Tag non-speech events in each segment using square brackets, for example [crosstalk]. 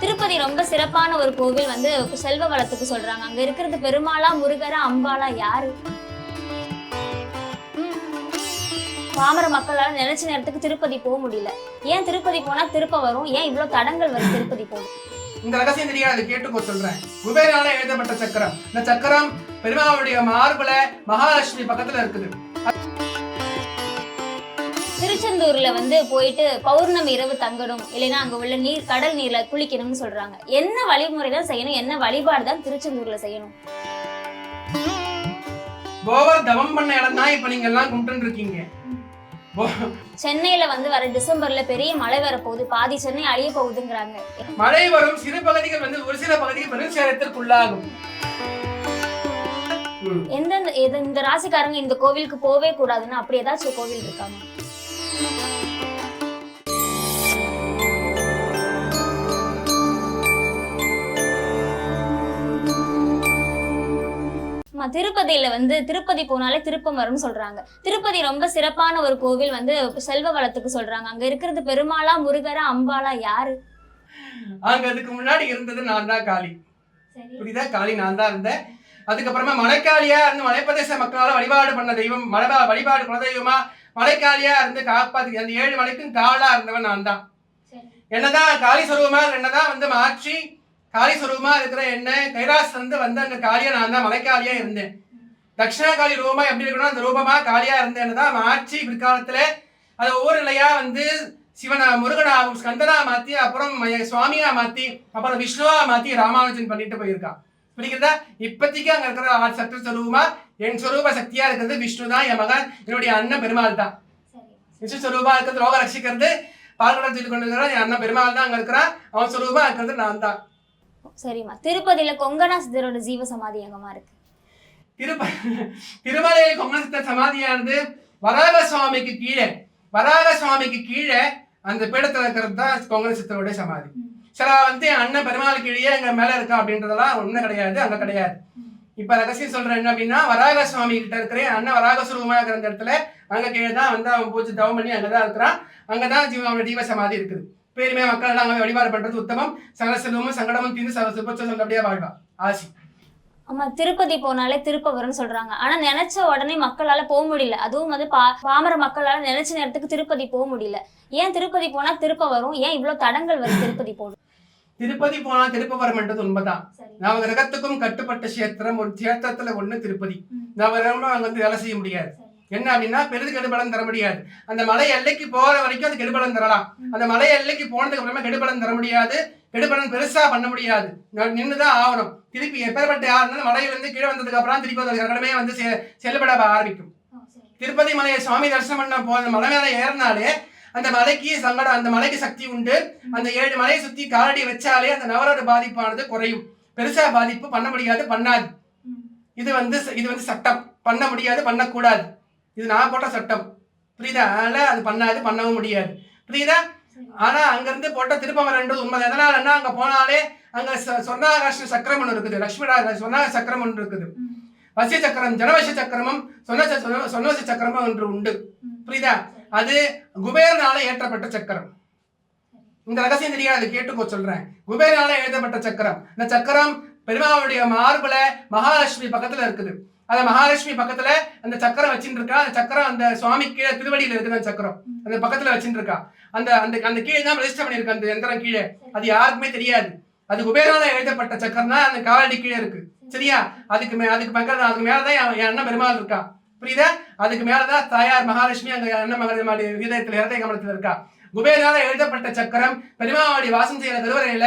திருப்பதி ரொம்ப சிறப்பான ஒரு கோவில் வந்து செல்வ வளத்துக்கு சொல்றாங்க. அங்க இருக்கிறது பெருமாளா முருகரா அம்பாளா யாரு? பாமர மக்களால் நினைச்ச நேரத்துக்கு திருப்பதி போக முடியல. ஏன் திருப்பதி போனா திருப்ப வரும்? ஏன் இவ்வளவு தடங்கள் வரும் திருப்பதி போகும் இந்த ரகசியம் தெரியாது கேட்டுக்கோ சொல்றேன். குபேரால எழுதப்பட்ட சக்கரம். இந்த சக்கரம் பெருமாளுடைய மார்புல மகாலட்சுமி பக்கத்துல இருக்குது. திருச்செந்தூர்ல வந்து போயிட்டு பௌர்ணமி இரவு தங்கணும். இல்லைன்னா அங்க உள்ள நீர் கடல் நீர்ல குளிக்கணும்னு சொல்றாங்க. என்ன வழிமுறை தான் செய்யணும்? என்ன வழிபாடு தான் திருச்செந்தூர்ல செய்யணும்? போவர் தவம் பண்ண இடம் தான் இப்ப நீங்க எல்லாம் கும்பிட்டு இருக்கீங்க சென்னையில வந்து வர டிசம்பர்ல பெரிய மழை வரப்போகுது. பாதி சென்னை அழிய போகுதுங்கிறாங்க. மழை வரும். சிறு பகுதிகள் வந்து ஒரு சில பகுதிகள் பெருஞ்சேரத்திற்கு உள்ளாகும் ம். எந்தெந்த எது- இந்த ராசிக்காரங்க இந்த கோவிலுக்கு போவே கூடாதுன்னு அப்படி ஏதாச்சும் கோவில் இருக்காமா? திருப்பதியில வந்து திருப்பதி போனாலே திருப்பம் வரும்னு சொல்றாங்க. திருப்பதி ரொம்ப சிறப்பான ஒரு கோவில் வந்து செல்வ வளத்துக்கு சொல்றாங்க. அங்க இருக்கிறது பெருமாளா முருகரா அம்பாளா யாரு? அங்க அதுக்கு முன்னாடி இருந்தது நான் தான் காளி. புரியுதா? காளி நான் தான் இருந்தேன். அதுக்கப்புறமா மலைக்காளியா இருந்து மலைப்பிரதேச மக்களால வழிபாடு பண்ண தெய்வம் மலை வழிபாடு குலதெய்வமா மலைக்காளியா இருந்து காப்பாத்து அந்த ஏழு மலைக்கும் காவலா இருந்தவன் நான் தான். என்னதான் காளி சொரூபமா என்னதான் வந்து மாற்றி காளி சொரூபமா இருக்கிற என்ன கைலாஸ் வந்து வந்து அங்க காளியா நான் தான் மலைக்காளியா இருந்தேன். தட்சிணா காளி ரூபமா எப்படி இருக்கணும் அந்த ரூபமா காளியா இருந்தேன்னு தான் மாற்றி பிற்காலத்துல அது ஒவ்வொரு நிலையா வந்து சிவனா முருகனா ஸ்கந்தனா மாத்தி அப்புறம் சுவாமியா மாத்தி அப்புறம் விஷ்ணுவா மாத்தி ராமானுஜன் பண்ணிட்டு போயிருக்கான். புரியுதா இப்போதைக்கு அங்க இருக்கிற சக்தி ஸ்வரூபமா என் ஸ்வரூப சக்தியா இருக்கிறது விஷ்ணு தான் என் மகன் என்னுடைய அண்ணன் பெருமாள் தான். விஷ்ணு ஸ்வரூபா இருக்கிறது லோக ரட்சிக்கிறது பால்கடம் செய்து கொண்டு இருக்கிறான் என் அண்ணன் பெருமாள் தான் அங்க இருக்கிறான் அவன் ஸ்வரூபா இருக்கிறது நான் தான். சரிம்மா. திருப்பதியில கொங்கணா சித்தரோட ஜீவ சமாதி எங்கம்மா இருக்கு? திருப்ப திருமலை கொங்கசித்த சமாதியானது வராக சுவாமிக்கு கீழே. வராக சுவாமிக்கு கீழே அந்த பீடத்துல இருக்கிறது தான் கொங்கசித்தருடைய சமாதி. சில வந்து அண்ணன் பெருமாள் கீழே எங்க மேல இருக்கா அப்படின்றதெல்லாம் ஒண்ணும் கிடையாது அங்க கிடையாது. இப்ப ரகசியம் சொல்றேன் என்ன அப்படின்னா வராக சுவாமி கிட்ட இருக்கிற அண்ணன் வராக சுரூபமா இருக்கிற இடத்துல அங்க கீழே தான் வந்து அவன் பூஜை தவம் பண்ணி அங்கதான் இருக்கிறான். அங்கதான் ஜீவ அவனோட ஜீவ சமாதி இருக்குது. பேருமே மக்கள் அங்க வழிபாடு பண்றது உத்தமம். சகல செல்வமும் சங்கடமும் தீர்ந்து ச- சுபச்ச நல்லபடியா வாழ்வா ஆசி. ஆமா திருப்பதி போனாலே திருப்ப வரும்னு சொல்றாங்க. ஆனா நினைச்ச உடனே மக்களால போக முடியல. அதுவும் வந்து பா பாமர மக்களால நினைச்ச நேரத்துக்கு திருப்பதி போக முடியல. ஏன் திருப்பதி போனா திருப்ப வரும் ஏன் இவ்வளவு தடங்கள் வருது திருப்பதி போடும் திருப்பதி போனா திருப்பவரம்ன்றது உண்மைதான். நவ கிரகத்துக்கும் கட்டுப்பட்ட கஷேத்திரம் ஒரு கஷேத்திரத்துல ஒண்ணு திருப்பதி. நவகிரகமும் அங்க வந்து வேலை செய்ய முடியாது. என்ன அப்படின்னா பெரிது கெடுபலம் தர முடியாது. அந்த மலை எல்லைக்கு போற வரைக்கும் அது கெடுபலம் தரலாம். அந்த மலை எல்லைக்கு போனதுக்கு அப்புறமா கெடுபலம் தர முடியாது. கெடுபலம் பெருசா பண்ண முடியாது. ந- நின்னுதான் ஆகணும். திருப்பி எப்பேற்பட்ட யாருனாலும் மலையில இருந்து கீழே வந்ததுக்கு அப்புறம் திருப்பி அந்த கிரகமே வந்து செ- செல்லுபட ஆரம்பிக்கும். திருப்பதி மலையை சுவாமி தரிசனம் பண்ண போ அந்த மலை மேல ஏறினாலே அந்த மலைக்கு சங்கடம் அந்த மலைக்கு சக்தி உண்டு. அந்த ஏழு மலையை சுத்தி காலடி வச்சாலே அந்த நவரோட பாதிப்பானது குறையும். பெருசா பாதிப்பு பண்ண முடியாது பண்ணாது. இது வந்து இது வந்து சட்டம். பண்ண முடியாது பண்ணக்கூடாது. இது நான் போட்ட சட்டம். புரியுதா? அதனால் அது பண்ணாது பண்ணவும் முடியாது. புரியுதா? ஆனால் அங்கேருந்து போட்ட திருப்பமரன்றது உண்மை எதனாலன்னா அங்கே போனாலே அங்கே சொ- சக்கரம் ஒன்று இருக்குது. லக்ஷ்மிடா சொர்ணாக சக்கரம் ஒன்று இருக்குது. வசிய சக்கரம் ஜனவச சக்கரமும் சொன்ன சொன்னவச சக்கரமும் ஒன்று உண்டு. புரியுதா? அது குபேரனால ஏற்றப்பட்ட சக்கரம். இந்த ரகசியம் தெரியாது? கேட்டுக்கோ சொல்றேன். குபேரனால எழுதப்பட்ட சக்கரம். இந்த சக்கரம் பெருமாளுடைய மார்புல மகாலட்சுமி பக்கத்துல இருக்குது. அந்த மகாலட்சுமி பக்கத்துல அந்த சக்கரம் வச்சுட்டு இருக்கா அந்த சக்கரம் அந்த சுவாமி கீழே திருவடியில இருக்குது அந்த சக்கரம். அந்த பக்கத்துல வச்சுட்டு இருக்கா அந்த அந்த அந்த கீழே தான் ரெஜிஸ்டர் பண்ணிருக்கு அந்த எந்திரம் கீழே. அது யாருக்குமே தெரியாது. அது குபேரால எழுதப்பட்ட சக்கரம் தான் அந்த காலடி கீழே இருக்கு. சரியா? அதுக்கு மே அதுக்கு பக்கத்துல அதுக்கு மேலதான் என் என் அண்ணன் பெருமாள் இருக்கா. புரியுதா? அதுக்கு மேலதான் தாயார் மகாலட்சுமி அங்க அண்ணன் மகள் ஹிதயத்துல ஹிரதய கமலத்துல இருக்கா. குபேரால எழுதப்பட்ட சக்கரம் பெருமாவாடி வாசம் செய்யற கருவறையில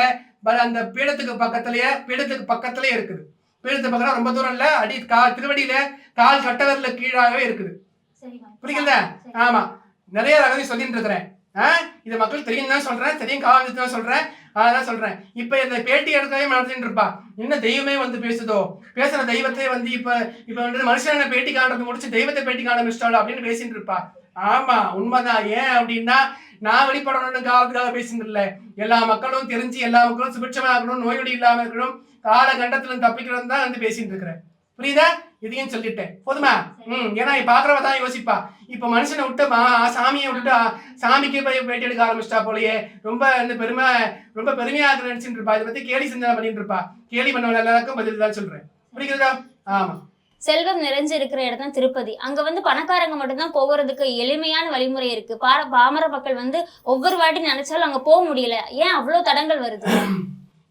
அந்த பீடத்துக்கு பக்கத்துலயே பீடத்துக்கு பக்கத்திலேயே இருக்குது. பீடத்துக்கு பக்கத்துல ரொம்ப தூரம் இல்ல. அடி கால் திருவடியில கால் கட்டவரில் கீழாகவே இருக்குது. புரியுதுல்ல ஆமா. நிறைய ரகசியம் சொல்லிட்டு இருக்கிறேன். இது மக்கள் தெரியும் தான் சொல்றேன். தெரியும் காவல் தான் சொல்றேன். அதான் சொல்றேன். இப்ப இந்த பேட்டி எடுக்கவே நடத்திட்டு இருப்பா. என்ன தெய்வமே வந்து பேசுதோ? பேசுற தெய்வத்தை வந்து இப்ப இப்ப வந்து மனுஷனை பேட்டி காண்றது முடிச்சு தெய்வத்தை பேட்டி காண முடிச்சிட்டாளோ அப்படின்னு பேசிட்டு இருப்பா. ஆமா உண்மைதான். ஏன் அப்படின்னா நான் வெளிப்படணும்னு காலத்துக்காக பேசிட்டு எல்லா மக்களும் தெரிஞ்சு எல்லா மக்களும் சுபிட்சமா இருக்கணும் நோய் இல்லாம இருக்கணும் காலகண்டத்துல தப்பிக்கணும் தான் வந்து பேசிட்டு இருக்கிறேன். புரியுதா? இதையும் சொல்லிட்டேன். போதுமா? ம் ஏன்னா இப்ப பாக்குறவ தான் யோசிப்பா. இப்ப மனுஷனை விட்டு சாமியை விட்டுட்டு சாமிக்கு போய் பேட்டி எடுக்க ஆரம்பிச்சிட்டா போலயே ரொம்ப வந்து பெருமை ரொம்ப பெருமையாக நினைச்சுட்டு நினைச்சிட்டு இருப்பா. இதை பத்தி கேலி சிந்தனை பண்ணிட்டு இருப்பா. கேலி பண்ணவங்க எல்லாருக்கும் பதில் தான் சொல்றேன். புரியுதா ஆமா. செல்வம் நிறைஞ்சு இருக்கிற இடம் தான் திருப்பதி. அங்க வந்து பணக்காரங்க மட்டும்தான் போகிறதுக்கு எளிமையான வழிமுறை இருக்கு. பா- பாமர மக்கள் வந்து ஒவ்வொரு வாட்டி நினைச்சாலும் அங்க போக முடியல. ஏன் அவ்வளவு தடங்கள் வருது?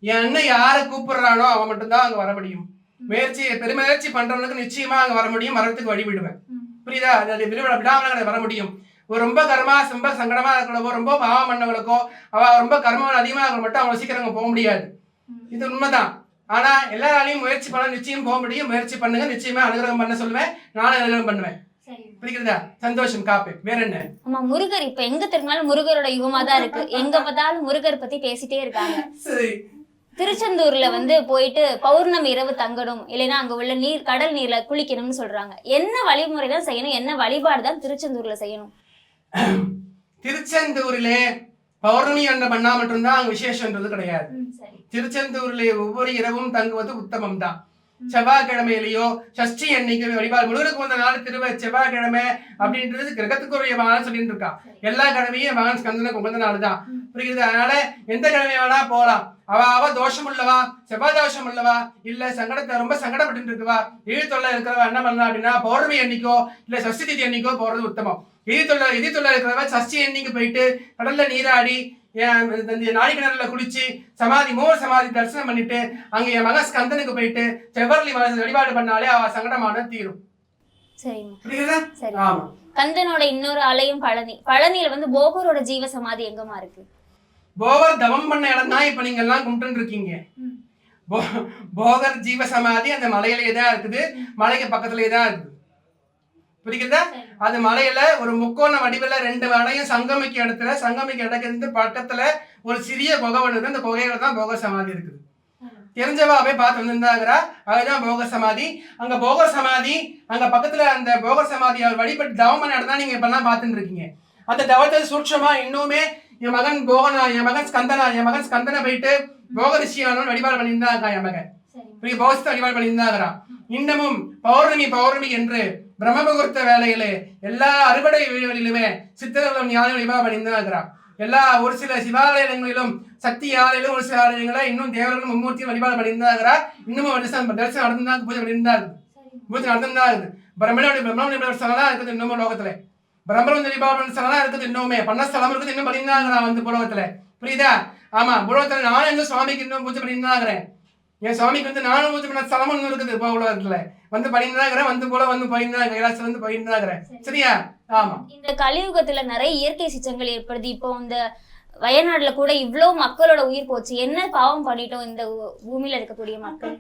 என் அண்ணன் யாரை கூப்பிடுறானோ அவன் மட்டும்தான் அங்க வர முடியும். முயற்சி பெருமுயற்சி பண்றவனுக்கு நிச்சயமா அங்க வர முடியும். வரத்துக்கு வழி விடுவேன். புரியுதா? அது விடாமல வர முடியும். ரொம்ப கர்மா ரொம்ப சங்கடமா இருக்கிறவோ ரொம்ப பாவம் பண்ணவங்களுக்கோ அவ ரொம்ப கர்மம் அதிகமா இருக்கிற மட்டும் அவங்களை சீக்கிரம் போக முடியாது. இது உண்மைதான். ஆனா எல்லாராலையும் முயற்சி பண்ண நிச்சயம் போக முடியும். முயற்சி பண்ணுங்க நிச்சயமா அனுகிரகம் பண்ண சொல்லுவேன். நானும் அனுகிரகம் பண்ணுவேன். புரியுதா சந்தோஷம் காப்பு வேற என்ன? ஆமா முருகர் இப்ப எங்க திரும்பினாலும் முருகரோட யுகமா தான் இருக்கு. எங்க [laughs] பார்த்தாலும் முருகர் பத்தி பேசிட்டே இருக்காங்க. சரி. திருச்செந்தூர்ல வந்து போயிட்டு பௌர்ணமி இரவு தங்கணும். இல்லைன்னா அங்க உள்ள நீர் கடல் நீர்ல குளிக்கணும்னு சொல்றாங்க. என்ன வழிமுறை தான் செய்யணும்? என்ன வழிபாடு தான் திருச்செந்தூர்ல செய்யணும்? திருச்செந்தூரிலே பௌர்ணமி என்ற பண்ணா மட்டும்தான் அங்க விசேஷன்றது கிடையாது. திருச்செந்தூரிலே ஒவ்வொரு இரவும் தங்குவது உத்தமம் தான் செவ்வாய்க்கிழமையிலயோ சஷ்டி அன்னைக்கு வழிபாடு. முருகனுக்கு வந்த நாள் திருவ செவ்வாய்க்கிழமை அப்படின்றது கிரகத்துக்குரிய மகன் சொல்லிட்டு இருக்கா எல்லா கிழமையும் மகன் ஸ்கந்தனுக்கு உகந்த நாள் தான். புரியுது? அதனால எந்த கிழமை வேணா போலாம். அவ அவ தோஷம் உள்ளவா செவ்வாய் தோஷம் உள்ளவா இல்ல சங்கடத்தை ரொம்ப சங்கடப்பட்டு இருக்குவா? இழி தொல்லை இருக்கிறவா என்ன பண்ணலாம் அப்படின்னா பௌர்ணமி அன்னைக்கோ இல்ல சஷ்டி திதி அன்னைக்கோ போறது உத்தமம். எதி தொல்லை எதி தொல்லை இருக்கிறவ சஷ்டி அன்னைக்கு போயிட்டு கடல்ல நீராடி இந்த- இந்த நாடி கிணறுல குளிச்சு சமாதி மூவர் சமாதி தரிசனம் பண்ணிட்டு அங்க என் மகன் ஸ்கந்தனுக்கு போயிட்டு செவ்வரளி மகன் வழிபாடு பண்ணாலே அவ சங்கடமான தீரும். சரிம்மா கந்தனோட இன்னொரு ஆலயம் பழனி. பழனியில வந்து போகரோட ஜீவ சமாதி எங்கம்மா இருக்கு? போகர் தவம் பண்ண இடம் தான் இப்ப நீங்க எல்லாம் கும்பிட்டு இருக்கீங்க. போகர் ஜீவ சமாதி அந்த மலையிலேயே தான் இருக்குது. மலைக்கு பக்கத்துலயே தான் இருக்குது. புரியுதா அது மலையில ஒரு முக்கோண வடிவில் ரெண்டு மலையும் சங்கமிக்க இடத்துல சங்கமிக்க இடத்துல பக்கத்துல ஒரு சிறிய குகை ஒன்று இருக்கு. அந்த குகையில தான் போகர் சமாதி இருக்குது. தெரிஞ்சவா போய் பார்த்து வந்திருந்தாங்கிறா? அதுதான் போகர் சமாதி. அங்க போகர் சமாதி அங்க பக்கத்துல அந்த போகர் சமாதி அவர் வழிபட்டு தவம் பண்ண இடம் தான் நீங்க இப்பெல்லாம் பார்த்துட்டு இருக்கீங்க. அந்த தவத்தை சூட்சமா இன்னுமே என் மகன் போகனா என் மகன் ஸ்கந்தனா என் மகன் ஸ்கந்தனை போயிட்டு போக ரிஷியானவன் வழிபாடு பண்ணியிருந்தாங்க என் மகன். போகத்தை வழிபாடு பண்ணியிருந்தாங்கிறான் இன்னமும் பௌர்ணமி பௌர்ணமி என்று பிரம்ம முகூர்த்த வேலையிலே எல்லா அறுவடை வீடுகளிலுமே சித்தர்களும் ஞான வழிபாடு பண்ணியிருந்தாங்கிறான் எல்லா ஒரு சில சிவாலயங்களிலும் சக்தி ஆலயிலும் ஒரு சில ஆலயங்கள இன்னும் தேவர்களும் மும்மூர்த்தியும் வழிபாடு பண்ணியிருந்தாங்கிறா இன்னமும் தரிசனம் தரிசனம் நடந்தாங்க பூஜை பண்ணியிருந்தாரு பூஜை நடந்துதான் இருக்குது பிரம்மனுடைய பிரம்மனுடைய ஸ்தலம் இருக்குது இன்னமும் லோகத்துல. பிரம்மன் வழிபாடு ஸ்தலம் இருக்குது இன்னுமே. பண்ண ஸ்தலம் இருக்குது இன்னும் பண்ணியிருந்தாங்கிறான் வந்து புலோகத்துல. புரியுதா? ஆமா புலோகத்துல நானும் இன்னும் சுவாமிக்கு இன்னும் பூஜை பண்ணியிருந்தாங்கிறேன் என் சுவாமிக்கு வந்து நானும் பூஜை பண்ண ஒன்று இருக்குது இப்போ உலகத்துல வந்து பண்ணியிருந்தாங்கிறேன் வந்து போல வந்து போயிருந்தாங்க கைலாசம் வந்து போயிருந்தாங்கிறேன் சரியா? ஆமா. இந்த கலியுகத்துல நிறைய இயற்கை சிச்சங்கள் ஏற்படுது. இப்போ இந்த வயநாடுல கூட இவ்வளவு மக்களோட உயிர் போச்சு. என்ன பாவம் பண்ணிட்டோம் இந்த பூமியில இருக்கக்கூடிய மக்கள்?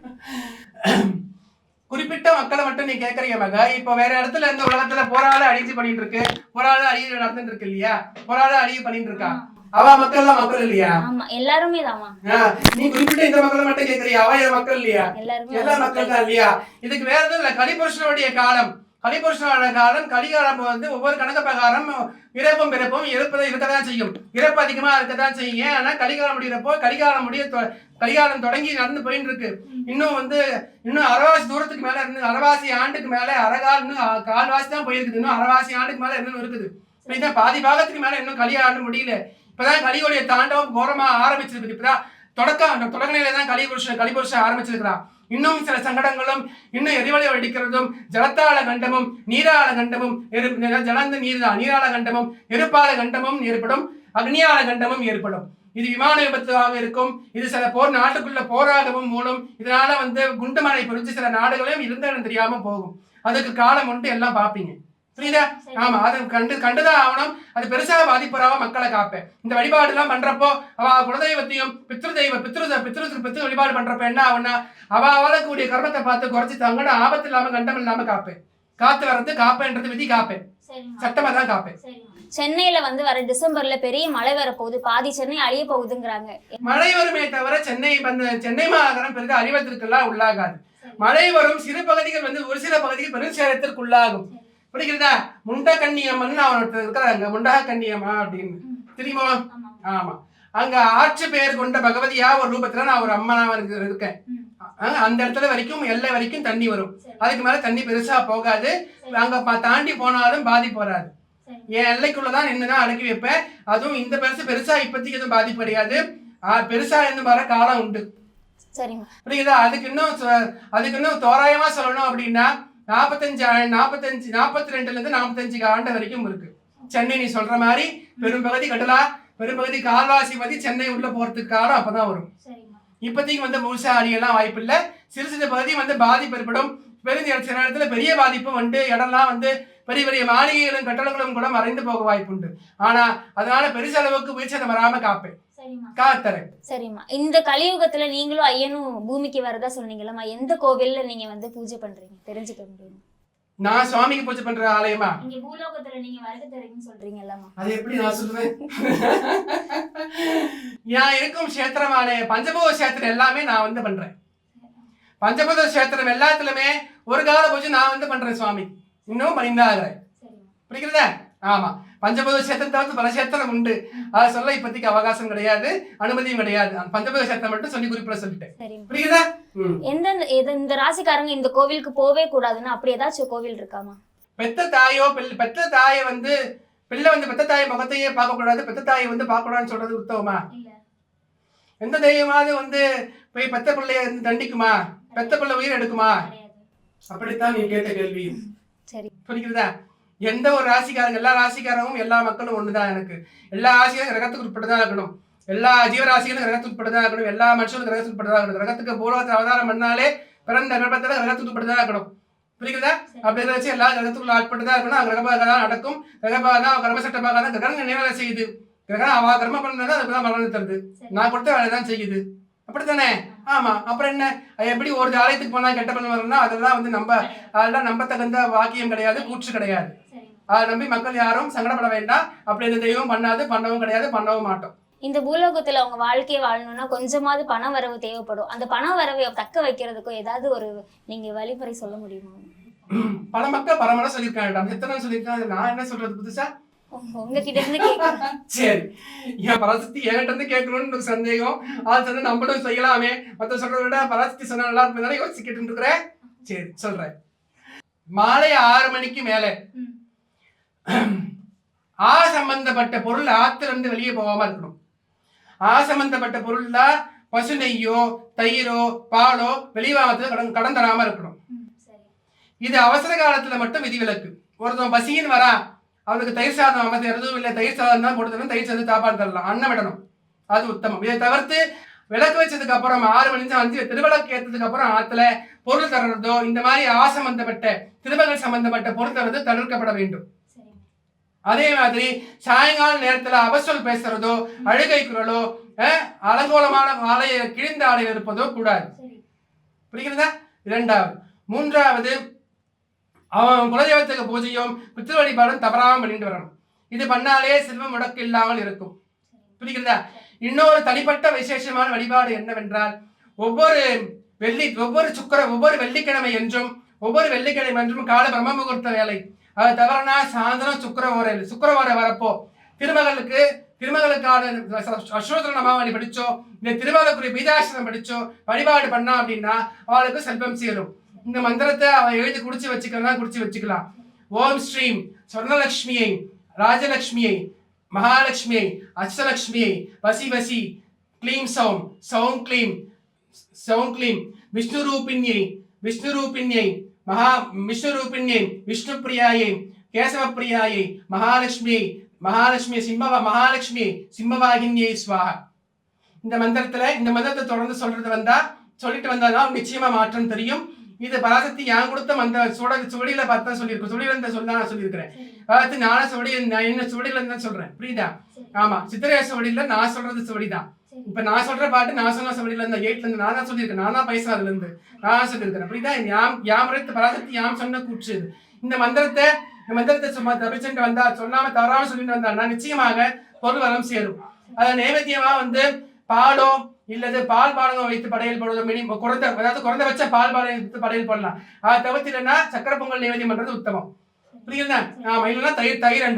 குறிப்பிட்ட மக்களை மட்டும் நீ கேட்கறீங்க மக. இப்போ வேற இடத்துல இந்த உலகத்துல போராட அழிச்சு பண்ணிட்டு இருக்கு. போராட அழிவு நடந்துட்டு இருக்கு இல்லையா? போராட அழிவு பண்ணிட்டு இருக்கா? அவ மக்கள் எல்லாம் மக்கள் இல்லையா? ஆமா எல்லாருமே தாமா நீ குறிப்பிட்ட இந்த மக்களை மட்டும் கேட்கறியா அவ மக்கள் இல்லையா? எல்லா மக்கள் தான் இல்லையா? இதுக்கு வேற எதுவும் இல்ல. கலிபுருஷனுடைய காலம். கலிபுருஷனோட காலம் கலிகாலம் வந்து ஒவ்வொரு கணக்கு பிரகாரம் இறப்பும் பிறப்பும் இருப்பதை இருக்கதான் செய்யும். இறப்பு அதிகமா இருக்கதான் செய்யும். ஆனா கலிகாலம் முடிகிறப்போ கலிகாலம் முடிய கலிகாலம் தொடங்கி நடந்து போயிட்டு இருக்கு இன்னும் வந்து இன்னும் அரைவாசி தூரத்துக்கு மேல இருந்து அரைவாசி ஆண்டுக்கு மேல அரைகால் இன்னும் கால்வாசி தான் போயிருக்குது. இன்னும் அரைவாசி ஆண்டுக்கு மேல இன்னும் இருக்குது. பாதி பாகத்துக்கு மேல இன்னும் கலி ஆண்டு முடியல. இப்பதான் கலியோடைய தாண்டவம் கோரமா ஆரம்பிச்சிருக்குது இப்பதான் தொடக்கம் அந்த தொடக்கநிலை தான் கலிபுருஷன் கலிபுருஷன் ஆரம்பிச்சிருக்கிறான். இன்னும் சில சங்கடங்களும் இன்னும் எரிவலை வெடிக்கிறதும் ஜலத்தாள கண்டமும் நீராள கண்டமும் எரு- ஜலந்த நீர்தான் நீராள கண்டமும் நெருப்பால கண்டமும் ஏற்படும் அக்னியாள கண்டமும் ஏற்படும். இது விமான விபத்தாக இருக்கும். இது சில போர் நாட்டுக்குள்ள போராகவும் மூலம் இதனால வந்து குண்டுமலை பொறிச்சு சில நாடுகளையும் இருந்த தெரியாம போகும். அதுக்கு காலம் உண்டு எல்லாம் பார்ப்பீங்க புரியுதா? ஆமா அது கண்டு கண்டுதான் ஆகணும். அது பெருசா பாதிப்புறாம மக்களை காப்பேன். இந்த வழிபாடு எல்லாம் பண்றப்போ அவ குலதெய்வத்தையும் பித்ரு தெய்வ பித்ரு பித்ரு பித்ரு வழிபாடு பண்றப்ப என்ன ஆகும்னா அவ அவளக்கூடிய கர்மத்தை பார்த்து குறைச்சு தங்கட ஆபத்து இல்லாம கண்டம் இல்லாம காப்பேன். காத்து வர்றது காப்பேன்றது விதி காப்பேன். சட்டமா தான் காப்பேன். சென்னையில வந்து வர டிசம்பர்ல பெரிய மழை வரப்போகுது. பாதி சென்னை அழிய போகுதுங்கிறாங்க. மழை வருமே தவிர சென்னை சென்னை மாநகரம் பெரிது அழிவதற்கெல்லாம் உள்ளாகாது. மழை வரும் சிறு பகுதிகள் வந்து ஒரு சில பகுதிகள் பெருஞ்சேரத்திற்கு உள்ளாகும் புரிகிறதா முண்ட கண்ணியம்மன் அவன் இருக்கிறாங்க முண்டா கண்ணியம்மா அப்படின்னு. தெரியுமா? ஆமா. அங்க ஆட்சி பெயர் கொண்ட பகவதியா ஒரு ரூபத்துல நான் ஒரு அம்மனா இருக்கு- இருக்கேன். அந்த இடத்துல வரைக்கும் எல்லை வரைக்கும் தண்ணி வரும். அதுக்கு மேல தண்ணி பெருசா போகாது. அங்க தாண்டி போனாலும் பாதிப்பு வராது என் எல்லைக்குள்ளதான் நின்றுதான் அடக்கி வைப்பேன். அதுவும் இந்த பெருசு பெருசா இப்போதைக்கு எதுவும் பாதிப்பு கிடையாது ஆஹ் பெருசா இருந்து வர காலம் உண்டு. புரியுதா? அதுக்கு இன்னும் அதுக்கு இன்னும் தோராயமா சொல்லணும் அப்படின்னா நாற்பத்தஞ்சு நாற்பத்தஞ்சு நாற்பத்தி ரெண்டுல இருந்து நாற்பத்தஞ்சு ஆண்டு வரைக்கும் இருக்கு. சென்னை நீ சொல்ற மாதிரி பெரும்பகுதி கடலா பெரும்பகுதி கால்வாசி மதி சென்னை உள்ள போறதுக்கு காலம் அப்பதான் வரும். இப்போதைக்கு வந்து முழுசா அடியெல்லாம் வாய்ப்பு இல்லை. சிறு சிறு பகுதி வந்து பாதிப்பு ஏற்படும். பெரிய சில இடத்துல பெரிய பாதிப்பு வந்து இடம்லாம் வந்து பெரிய பெரிய மாளிகைகளும் கட்டடங்களும் கூட மறைந்து போக வாய்ப்பு உண்டு ஆனா அதனால பெருசளவுக்கு உயிர்ச்சதம் வராம காப்பேன். சரிம்மா. இந்த கலியுகத்துல நீங்களும் ஐயனும் பூமிக்கு வரதா சொன்னீங்கல்லம்மா. எந்த கோவில்ல நீங்க வந்து பூஜை பண்றீங்க? தெரிஞ்சுக்க முடியும்? நான் சுவாமிக்கு பூஜை பண்ற ஆலயமா? இங்க பூலோகத்துல நீங்க வருகை தரீங்கன்னு சொல்றீங்கல்லம்மா. அது எப்படி நான் சொல்லுவேன் நான் இருக்கும் கஷேத்திரமான பஞ்சபூத கஷேத்திரம் எல்லாமே நான் வந்து பண்றேன். பஞ்சபூத கஷேத்திரம் எல்லாத்துலயுமே ஒரு கால பூஜை நான் வந்து பண்றேன் சுவாமி. இன்னும் பண்ணிதான் ஆகிறேன் சரிம்மா. புரிகிறதா? ஆமா. பஞ்சபூத கஷேத்திரம் தவிர்த்து பல கஷேத்திரம் உண்டு. அதை சொல்ல இப்போதைக்கு அவகாசம் கிடையாது அனுமதியும் கிடையாது. பஞ்சபூத கஷேத்திரம் மட்டும் சொல்லி குறிப்பிட சொல்லிட்டேன். புரியுதா. எந்தெந்த இந்த ராசிக்காரங்க இந்த கோவிலுக்கு போவே கூடாதுன்னு அப்படி ஏதாச்சும் கோவில் இருக்காமா? பெத்த தாயோ பெத்த தாயை வந்து பிள்ளை வந்து பெத்த தாய் முகத்தையே பார்க்க கூடாது பெத்த தாயை வந்து பார்க்க கூடாதுன்னு சொல்றது உத்தவமா இல்ல. எந்த தெய்வமாவது வந்து போய் பெத்த பிள்ளைய வந்து தண்டிக்குமா? பெத்த பிள்ளை உயிர் எடுக்குமா? அப்படித்தான் நீ கேட்ட கேள்வி. சரி. புரிகிறதா? எந்த ஒரு ராசிக்காரங்க எல்லா ராசிக்காரங்களும் எல்லா மக்களும் ஒண்ணுதான் எனக்கு. எல்லா ராசியும் கிரகத்துக்கு உட்பட்டுதான் இருக்கணும். எல்லா ஜீவராசிகளும் கிரகத்துக்கு உட்பட்டுதான் இருக்கணும். எல்லா மனுஷனும் கிரகத்துக்கு உட்பட்டுதான் இருக்கணும். கிரகத்துக்கு பூர்வத்தில் அவதாரம் பண்ணாலே பிறந்த கர்ப்பத்தில் கிரகத்துக்கு உட்பட்டுதான் இருக்கணும். புரியுதா? அப்படி வச்சு எல்லா கிரகத்துக்குள்ள ஆட்பட்டுதான் இருக்கணும். அது கிரகபாக தான் நடக்கும். கிரகபாக தான் கர்மசட்டமாக தான் கிரகம் நினைவு செய்யுது. கிரகம் அவ கர்ம பண்ணதான் அதுக்கு தான் மரணம் தருது. நான் கொடுத்த வேலை தான் செய்யுது. அப்படித்தானே? ஆமா. அப்புறம் என்ன? எப்படி ஒரு ஆலயத்துக்கு போனா கெட்ட பண்ண வரணும்னா அதெல்லாம் வந்து நம்ப அதெல்லாம் நம்ப தகுந்த வாக்கியம் கிடையாது கூற்று கிடையாது. அதை நம்பி மக்கள் யாரும் சங்கடப்பட வேண்டாம். அப்படி எந்த தெய்வம் பண்ணாது பண்ணவும் கிடையாது பண்ணவும் மாட்டோம். இந்த பூலோகத்துல அவங்க வாழ்க்கையை வாழணும்னா கொஞ்சமாவது பண வரவு தேவைப்படும். அந்த பண வரவை தக்க வைக்கிறதுக்கும் ஏதாவது ஒரு நீங்க வழிமுறை சொல்ல முடியுமா? பல மக்கள் பரமரம் சொல்லியிருக்காங்க எத்தனை சொல்லியிருக்காங்க? நான் என்ன சொல்றது புதுசா? உங்க- உங்ககிட்ட இருந்து [laughs] சரி. என் பராசக்தி என்கிட்ட இருந்து கேட்கணும்னு சந்தேகம். அது வந்து நம்மளும் செய்யலாமே. மத்த சொல்றதை விட பராசக்தி சொன்னா நல்லா இருக்கும் யோசிச்சுக்கிட்டு இருக்கிறேன். சரி சொல்றேன். மாலை ஆறு மணிக்கு மேலே. ஆ சம்பந்தப்பட்ட பொருள் ஆத்துல இருந்து வெளியே போகாம இருக்கணும். ஆ சம்பந்தப்பட்ட பொருள்ல பசு நெய்யோ தயிரோ பாலோ வெளிவாகத்துல கடன் கடன் தராம இருக்கணும். இது அவசர காலத்துல மட்டும் விதிவிலக்கு. ஒருத்தன் பசின்னு வரா அவனுக்கு தயிர் சாதம் அமைச்சு எதுவும் இல்லை தயிர் சாதம் தான் தரணும். தயிர் சாதம் சாப்பாடு தரலாம். அன்னம் விடணும். அது உத்தமம். இதை தவிர்த்து விளக்கு வச்சதுக்கு அப்புறம் ஆறு மணி அஞ்சு திருவிளக்கு ஏற்றதுக்கு அப்புறம் ஆத்துல பொருள் தர்றதோ இந்த மாதிரி ஆ சம்பந்தப்பட்ட திருமகள் சம்பந்தப்பட்ட பொருள் தர்றது தவிர்க்கப்பட வேண்டும். அதே மாதிரி சாயங்கால நேரத்துல அவசொல் பேசுறதோ அழுகை குரலோ அலங்கோலமான ஆலய கிழிந்த ஆலையில் இருப்பதோ கூடாது. புரிகிறதா? இரண்டாவது. மூன்றாவது அவன் குலதெய்வத்துக்கு பூஜையும் பித்ரு வழிபாடும் தவறாம பண்ணிட்டு வரணும். இது பண்ணாலே செல்வம் முடக்கு இல்லாமல் இருக்கும். புரிகிறதா? இன்னொரு தனிப்பட்ட விசேஷமான வழிபாடு என்னவென்றால் ஒவ்வொரு வெள்ளி ஒவ்வொரு சுக்கர ஒவ்வொரு வெள்ளிக்கிழமை என்றும் ஒவ்வொரு வெள்ளிக்கிழமை என்றும் கால பிரம்ம முகூர்த்த வேலை. அது தவறனா சாயந்தரம் சுக்கர சுக்கரவாரம் வரப்போ திருமகளுக்கு திருமகளுக்கான அஸ்ரோத்திர நமாவளி படித்தோம் இந்த திருமகளுக்குரிய பீதாசனம் படித்தோம் வழிபாடு பண்ணா அப்படின்னா அவளுக்கு செல்வம் சேரும். இந்த மந்திரத்தை அவள் எழுதி குடிச்சு வச்சுக்கலாம் குடிச்சு வச்சுக்கலாம். ஓம் ஸ்ரீம் சொர்ணலக்ஷ்மியை ராஜலக்ஷ்மியை மகாலட்சுமியை அஷ்டலக்ஷ்மியை வசி வசி க்ளீம் சௌம் சௌம் க்ளீம் சௌம் க்ளீம் விஷ்ணு ரூபிண்யை விஷ்ணு ரூபிண்யை மகா விஷ்ணு ரூபிண்யை விஷ்ணு பிரியாயை கேசவ பிரியாயை மகாலட்சுமியை மகாலட்சுமி சிம்மவ மகாலட்சுமி சிம்மவாகினியை ஸ்வாஹா இந்த மந்திரத்துல இந்த மந்திரத்தை தொடர்ந்து சொல்றது வந்தா சொல்லிட்டு வந்தாதான் நிச்சயமா மாற்றம் தெரியும். இது பராசக்தி யான் கொடுத்த மந்திர சுட சுவடியில பார்த்தா சொல்லியிருக்கோம் சுவடியில இருந்த சொல்ல நான் சொல்லியிருக்கிறேன். அதாவது நானும் சுவடி நான் என்ன சுவடியில இருந்தா சொல்றேன். புரியுதா? ஆமா. சித்திரை சுவடியில நான் சொல்றது சுவடிதான். இப்ப நான் சொல்ற பாட்டு நான் சொன்ன சபடியில இருந்த எயிட்ல இருந்து நான் தான் சொல்லியிருக்கேன். நான் தான் பைசா அதுல இருந்து. நான் சொல்லியிருக்கேன். அப்படிதான் யாம் யாம் பராசக்தி யாம் சொன்ன கூற்று இந்த மந்திரத்தை இந்த மந்திரத்தை சும்மா தப்பிச்சுட்டு வந்தா சொல்லாம தவறாம சொல்லிட்டு வந்தா நிச்சயமாக பொருள் வரம் சேரும். அதை நைவேத்தியமா வந்து பாலோ இல்லது பால் பானகம் வைத்து படையல் போடுவது மினிமம் குறைந்த அதாவது குறைந்தபட்ச பால் பானை வைத்து படையல் போடலாம். அதை தவிர்த்து இல்லைன்னா சக்கர பொங்கல் நைவேத்தியம் பண்றது உத்தமம். புரியுதா ஆமா இல்லைன்னா தயிர் தயிர்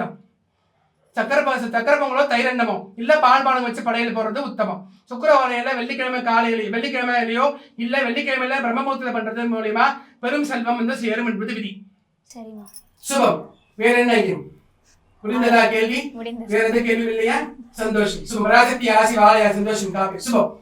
சக்கரை ப- சக்கரை பொங்கலோ தைரண்டமோ இல்ல பால் பானம் வச்சு படையல் போடுறது உத்தமம். சுக்கரவாரையில வெள்ளிக்கிழமை காலையில வெள்ளிக்கிழமையிலயோ இல்ல வெள்ளிக்கிழமையில பிரம்மமுகூர்த்தத்துல பண்றது மூலியமா பெரும் செல்வம் வந்து சேரும் என்பது விதி. சுபம். வேற என்ன ஐயம்? புரிந்ததா கேள்வி? வேற எந்த கேள்வி இல்லையா? சந்தோஷம். சுபம். ராசக்தி ஆசி வாழையா சந்தோஷம். காப்பி. சுபம்.